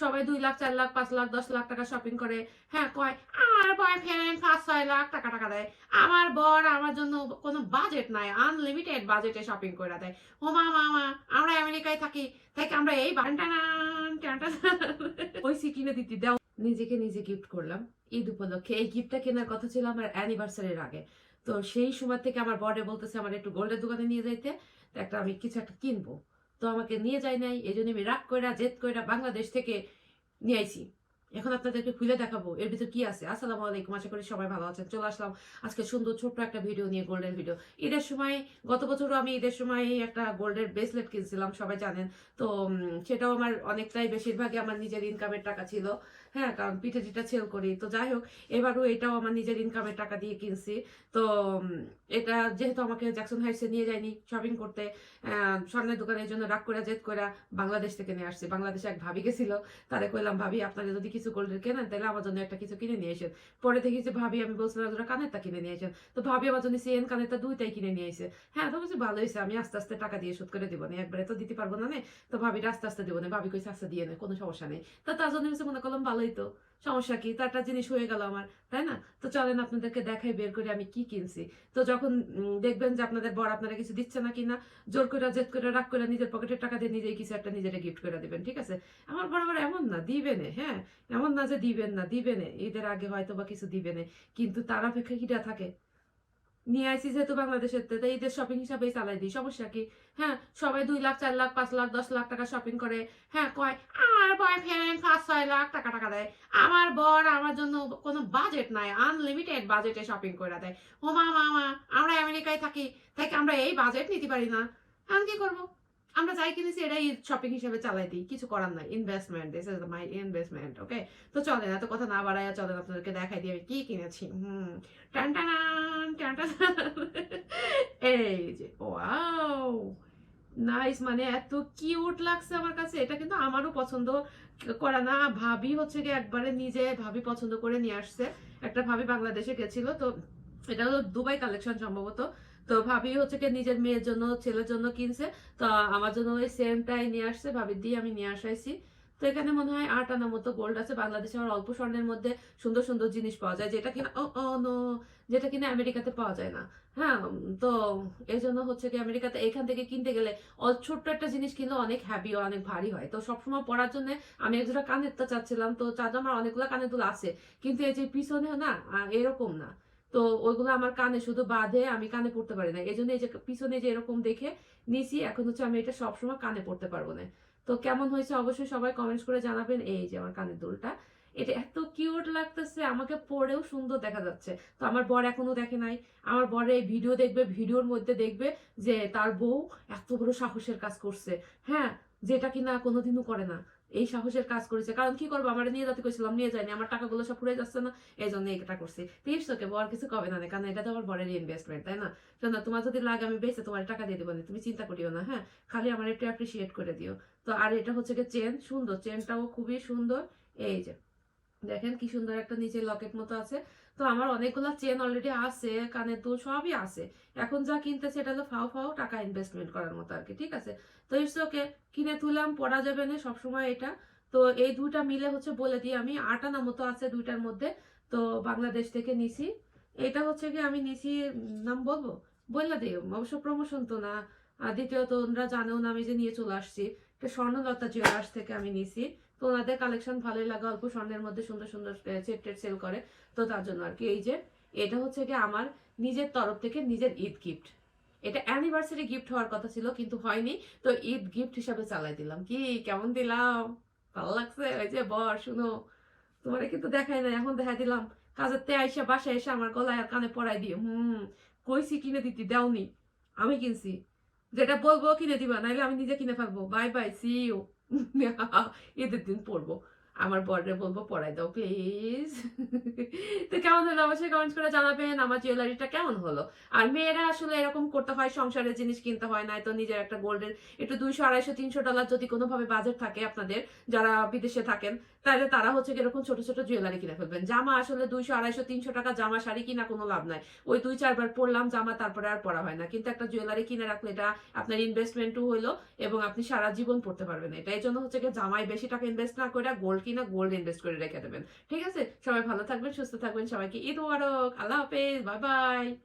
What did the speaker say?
সবাই দুই লাখ, চার লাখ, পাঁচ লাখ, দশ লাখ টাকা শপিং করে হ্যাঁ কয়, আমার বয়ফ্রেন্ড পাঁচ, ছয় লাখ টাকা টাকা দেয়। আমার বর আমার জন্য কোনো বাজেট নাই আনলিমিটেড বাজেটে শপিং করে দেয়। ও মা মামা আমরা আমেরিকায় থাকি, তাই আমরা এই ওই কিনে দিতে দাও, নিজেকে নিজে গিফট করলাম, ঈদ উপলক্ষে। এই গিফটটা কেনার কথা ছিল আমার অ্যানিভার্সারির আগে। তো সেই সময় থেকে আমার বর্ডে বলতেছে, আমার একটু গোল্ডের দোকানে নিয়ে যাইতে, একটা আমি কিছু একটা কিনবো। তো আমাকে নিয়ে যায় নাই এই জন্য আমি রাগ কইরা, জেদ কইরা বাংলাদেশ থেকে নিয়ে আইছি। এখন আপনাদেরকে খুলে দেখাবো, এর ভিতরে কি আছে। আসসালামু আলাইকুম, আশা করি সবাই ভালো আছেন। চলে আসলাম আজকে সুন্দর ছোট্ট একটা ভিডিও নিয়ে গোল্ডের ভিডিও ঈদের সময়, গত বছরও আমি ঈদের সময় একটা গোল্ডের ব্রেসলেট কিনছিলাম, সবাই জানেন। তো সেটাও আমার অনেকটাই বেশিরভাগই আমার নিজের ইনকামের টাকা ছিল। হ্যাঁ কারণ পিঠে টিটা সেল করি। তো যাই হোক, এবারও এটাও আমার নিজের ইনকামের টাকা দিয়ে কিনছি। তো এটা যেহেতু আমাকে জ্যাকসন হাইটসে নিয়ে যায়নি শপিং করতে স্বর্ণের দোকানের জন্য রাগ করে, জেদ করে বাংলাদেশ থেকে নিয়ে আসছি। বাংলাদেশে এক ভাবি গেছিল, তারে কইলাম, ভাবি, আপনারা যদি কিছু গোল্ডের কেনেন, তাহলে আমার জন্য একটা কিছু কিনে নিয়ে আসেন। পরে দেখি যে ভাবি, আমি বলছিলাম ওরা কানেরটা কিনে নিয়ে আসেন। তো ভাবি আমার জন্য সিএন কানেরটা দুইটাই কিনে নিয়ে এসে হ্যাঁ তো বলছি, ভালো হয়েছে আমি আস্তে আস্তে টাকা দিয়ে শোধ করে দিব না। একবারে তো দিতে পারব না। তো ভাবিটা আস্তে আস্তে দিব না। ভাবি কইছে আস্তে দিয়ে নেই কোনো সমস্যা নেই। তো তার জন্য মনে করলাম ভালোই তো, সমস্যা কি? তারটা জিনিস হয়ে গেল আমার, তাই না? তো চলেন আপনাদেরকে দেখাই, বের করে আমি কি কিনছি। তো যখন দেখবেন যে আপনাদের বর আপনারা কিছু দিচ্ছে না কিনা, জোর করে জেদ করে রাগ করে নিজের পকেটের টাকা দিয়ে নিজেই কিছু একটা নিজেরা গিফট করে দেবেন, ঠিক আছে? আমার বরাবর এমন না, দিবেনে হ্যাঁ? এমন না যে দিবেন না, দিবেনে। ঈদের আগে হয়তো বা কিছু দিবেনে, কিন্তু তার অপেক্ষা কিটা থাকে? নিয়ে আইসি যেহেতু বাংলাদেশের, তো ঈদের শপিং হিসাবেই চালাই দিই। সমস্যা কি? হ্যাঁ সবাই দুই লাখ, চার লাখ, পাঁচ লাখ, দশ লাখ টাকা শপিং করে। হ্যাঁ কয়, আমার বয়ফ্রেন্ড পাঁচ, ছয় লাখ টাকা টাকা দেয়। আমার বর আমার জন্য কোনো বাজেট নাই আনলিমিটেড বাজেটে শপিং করে দেয়। ও মা মামা আমরা আমেরিকায় থাকি, তাই আমরা এই বাজেট নিতে পারি না? আমি কি করব? আমরা যাই কিনেছি, এটাই শপিং হিসেবে চালাই দিই। কিছু করার নাই। Investment this is my investment okay তো চলেন, এত কথা না বাড়াইয়া চলেন, আপনাদেরকে দেখাই দিয়ে আমি কি কিনেছি। হুম টান টান টানান। এই যে ওয়াও নাইস মানে এত কিউট লাগছে আমার কাছে। এটা কিন্তু আমারও পছন্দ। করা না, ভাবি হচ্ছে কি একবারে নিজে ভাবি পছন্দ করে নিয়ে আসছে। একটা ভাবি বাংলাদেশে গেছিল, তো এটা হলো দুবাই কালেকশন সম্ভবত। তো ভাবি হচ্ছে কি নিজের মেয়ের জন্য, ছেলের জন্য কিনছে। তো আমার জন্য ওই সেমটাই নিয়ে আসছে। ভাবির দিয়ে আমি নিয়ে আসাইছি। তো এখানে মনে হয় আট আনার মতো গোল্ড আছে। বাংলাদেশে আমার অল্প স্বর্ণের মধ্যে সুন্দর সুন্দর জিনিস পাওয়া যায়, যেটা কিনা যেটা কিনা আমেরিকাতে পাওয়া যায় না। হ্যাঁ তো এই জন্য হচ্ছে কি আমেরিকাতে এখান থেকে কিনতে গেলে ছোট্ট একটা জিনিস কিনলে অনেক হ্যাভি অনেক ভারী হয়। তো সবসময় পরার জন্য আমি একজোড়া কানেরটা চাচ্ছিলাম, তো চাঁদ আমার অনেকগুলো কানের দুল আছে। কিন্তু এই যে পিছনে না এরকম না। তো ওইগুলো আমার কানে শুধু বাঁধে, আমি কানে পড়তে পারি না। এই জন্য এই যে পিছনে যে এরকম দেখে নিছি, এখন হচ্ছে আমি এটা সবসময় কানে পড়তে পারব না। তো কেমন হয়েছে অবশ্যই সবাই কমেন্টস করে জানাবেন। এই যে আমার কানের দুলটা, এটা এত কিউট লাগতেছে, আমাকে পরেও সুন্দর দেখা যাচ্ছে। তো আমার বর এখনও দেখে নাই। আমার বর এই ভিডিও দেখবে, ভিডিওর মধ্যে দেখবে যে তার বউ এত বড় সাহসের কাজ করছে। হ্যাঁ যেটা কিনা কোনোদিনও করে না। এই সাহসের কাজ করেছে। কারণ কি করব? আমার নিয়ে যাতে করেছিলাম নিয়ে যায়নি। আমার টাকাগুলো সব ফুরে যাচ্ছে না এই জন্য এটা করছি তিরিশ তোকে বর কিছু কবে না কারণ এটা তো আমার বরের ইনভেস্টমেন্ট তাই না? শোনা, তোমার যদি লাগে আমি বেঁচে তোমার টাকা দিয়ে দেবো না। তুমি চিন্তা করিও না হ্যাঁ? খালি আমার একটু অ্যাপ্রিসিয়েট করে দিও। তো আর এটা হচ্ছে কি চেন সুন্দর। চেনটাও খুবই সুন্দর। এই যে দেখেন কি সুন্দর একটা নিচে লকেট মতো আছে। তো আমার অনেকগুলো চেন অলরেডি আছে, কানের দুল সবই আছে। এখন যা কিনতে সেটা হলো ফাও ফাও টাকা ইনভেস্টমেন্ট করার মতো আর কি, ঠিক আছে? তো ইটস ওকে কিনে তুললাম পড়া যাবে না সবসময় এটা। তো এই দুইটা মিলে হচ্ছে বলে দিই, আমি আটানা মতো আছে দুইটার মধ্যে। তো বাংলাদেশ থেকে নিছি। এটা হচ্ছে কি আমি নিছি নাম বলব? বললা দিও অবশ্য প্রমোশন তো না। দ্বিতীয়ত ওনারা জানেও না আমি যে নিয়ে চলে আসছি। এটা স্বর্ণলতা জুয়েলার্স থেকে আমি নিছি। তো ওনাদের কালেকশন ভালোই লাগে। অল্প স্বর্ণের মধ্যে সুন্দর সুন্দর সেট সেল করে। তো তার জন্য আর কি এই যে, এটা হচ্ছে কি আমার নিজের তরফ থেকে নিজের ঈদ গিফট এটা অ্যানিভার্সারি গিফট হওয়ার কথা ছিল, কিন্তু হয়নি। তো ঈদ গিফট হিসাবে চালাই দিলাম। কি, কেমন দিলাম? ভালো লাগছে? ওই যে বর, শুনো। তোমারে কিন্তু দেখাই না এখন দেখা দিলাম। কাজের তে আইসা বাসায় এসে আমার গলায় আর কানে পড়াই দিয়ে হুম, কইছি কিনে দিতে, দাওনি। আমি কিনছি। যেটা বলব কিনে দিবা, নাইলে আমি নিজে কিনে ফেলব। বাই বাই সি ইউ ঈদের দিন পড়ব। আমার বর্ডে বলব পড়াই দাও প্লিজ তো কেমন হলো অবশ্যই কমেন্ট করে জানাবেন, আমার জুয়েলারিটা কেমন হলো? আর মেয়েরা আসলে এরকম করতে হয় সংসারের জিনিস কিনতে হয় না তো নিজের একটা গোল্ডের একটু দুইশো, আড়াইশো, তিনশো ডলার যদি কোনোভাবে বাজেট থাকে আপনাদের, যারা বিদেশে থাকেন, তাহলে তারা হচ্ছে এরকম ছোট ছোট জুয়েলারি কিনে ফেলবেন। জামা আসলে দুইশো, আড়াইশো, তিনশো টাকা জামা, শাড়ি কিনা কোনো লাভ নাই। ওই দুই, চারবার পরলাম, জামা তারপরে আর পরা হয় না। কিন্তু একটা জুয়েলারি কিনে রাখলে এটা আপনার ইনভেস্টমেন্টও হলো এবং আপনি সারা জীবন পড়তে পারবেন এটা এই জন্য হচ্ছে জামায় বেশি টাকা ইনভেস্ট না করে গোল্ড কিনা গোল্ড ইনভেস্ট করে রেখে দেবেন। ঠিক আছে? সবাই ভালো থাকবেন, সুস্থ থাকবেন, সবাইকে ঈদ মোবারক, আল্লাহ হাফেজ, বাই বাই।